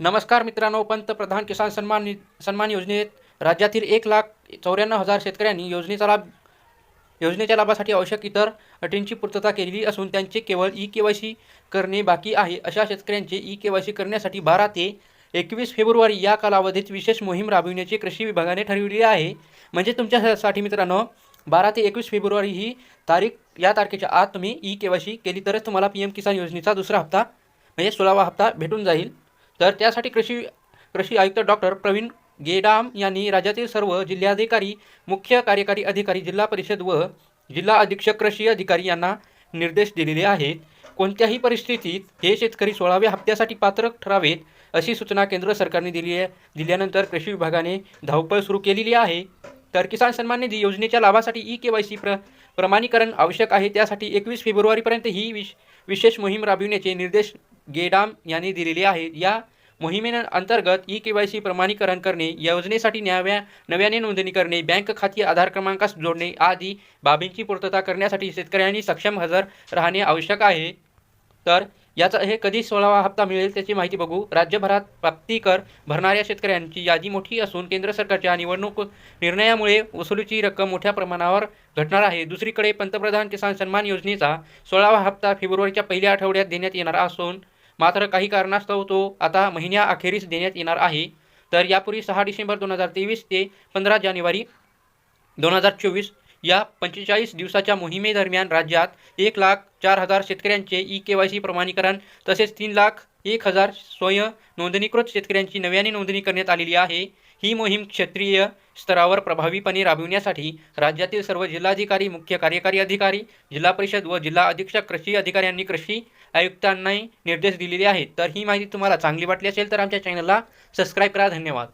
नमस्कार मित्रांनो पंतप्रधान किसान सन्मान सन्मान योजनेत राज्यातील एक लाख चौऱ्याण्णव हजार शेतकऱ्यांनी योजनेचा लाभ योजनेच्या लाभासाठी आवश्यक इतर अटींची पूर्तता केलेली असून त्यांचे केवळ ई के वाय सी करणे बाकी आहे. अशा शेतकऱ्यांचे ई के वाय सी करण्यासाठी बारा ते एकवीस फेब्रुवारी या कालावधीत विशेष मोहीम राबविण्याची कृषी विभागाने ठरविली आहे. म्हणजे तुमच्यासाठी मित्रांनो बारा ते एकवीस फेब्रुवारी ही तारीख या तारखेच्या आत तुम्ही ई के वाय सी केली तरच तुम्हाला पी एम किसान योजनेचा दुसरा हप्ता म्हणजे सोळावा हप्ता भेटून जाईल. तर त्यासाठी कृषी कृषी आयुक्त डॉक्टर प्रवीण गेडाम यांनी राज्यातील सर्व जिल्हाधिकारी मुख्य कार्यकारी अधिकारी जिल्हा परिषद व जिल्हा अधीक्षक कृषी अधिकारी यांना निर्देश दिलेले आहेत. कोणत्याही परिस्थितीत हे शेतकरी सोळाव्या हप्त्यासाठी पात्र ठरावेत अशी सूचना केंद्र सरकारने दिली आहे. दिल्यानंतर कृषी विभागाने धावपळ सुरू केलेली आहे. तर किसान सन्मान निधी योजनेच्या लाभासाठी ई के वाय सी प्र प्रमाणीकरण आवश्यक आहे. त्यासाठी एकवीस फेब्रुवारीपर्यंत ही विश विशेष मोहीम राबविण्याचे निर्देश गेडाम यांनी दिलेले आहेत. या मोहिमेअंतर्गत ई के वाय सी प्रमाणीकरण करणे योजनेसाठी न्याव्या नव्याने नोंदणी करणे बँक खाती आधार क्रमांकास जोडणे आदी बाबींची पूर्तता करण्यासाठी शेतकऱ्यांनी सक्षम हजर राहणे आवश्यक आहे. तर याचा हे कधी सोळावा हप्ता मिळेल त्याची माहिती बघू. राज्यभरात प्राप्तीकर भरणाऱ्या शेतकऱ्यांची यादी मोठी असून केंद्र सरकारच्या निवडणूक निर्णयामुळे वसुलीची रक्कम मोठ्या प्रमाणावर घटणार आहे. दुसरीकडे पंतप्रधान किसान सन्मान योजनेचा सोळावा हप्ता फेब्रुवारीच्या पहिल्या आठवड्यात देण्यात येणार असून मात्र काही कारणास्तव तो आता महिन्याअखेरीस देण्यात येणार आहे. तर यापूर्वी सहा डिसेंबर दोन हजार तेवीस ते पंधरा जानेवारी दोन हजार चोवीस या पंचेचाळीस दिवसाच्या मोहिमेदरम्यान राज्यात एक लाख चार हजार शेतकऱ्यांचे ई के वाय सी प्रमाणीकरण तसेच तीन लाख एक हजार स्वयं नोंदणीकृत शेतकऱ्यांची नव्याने नोंदणी करण्यात आलेली आहे. ही मोहीम क्षेत्रीय स्तरावर प्रभावीपणे राबविण्यासाठी राज्यातील सर्व जिल्हाधिकारी मुख्य कार्यकारी अधिकारी जिल्हा परिषद व जिल्हा अधीक्षक कृषी अधिकाऱ्यांनी कृषी आयुक्तांनाही निर्देश दिलेले आहेत. तर ही माहिती तुम्हाला चांगली वाटली असेल तर आमच्या चॅनलला सबस्क्राईब करा. धन्यवाद.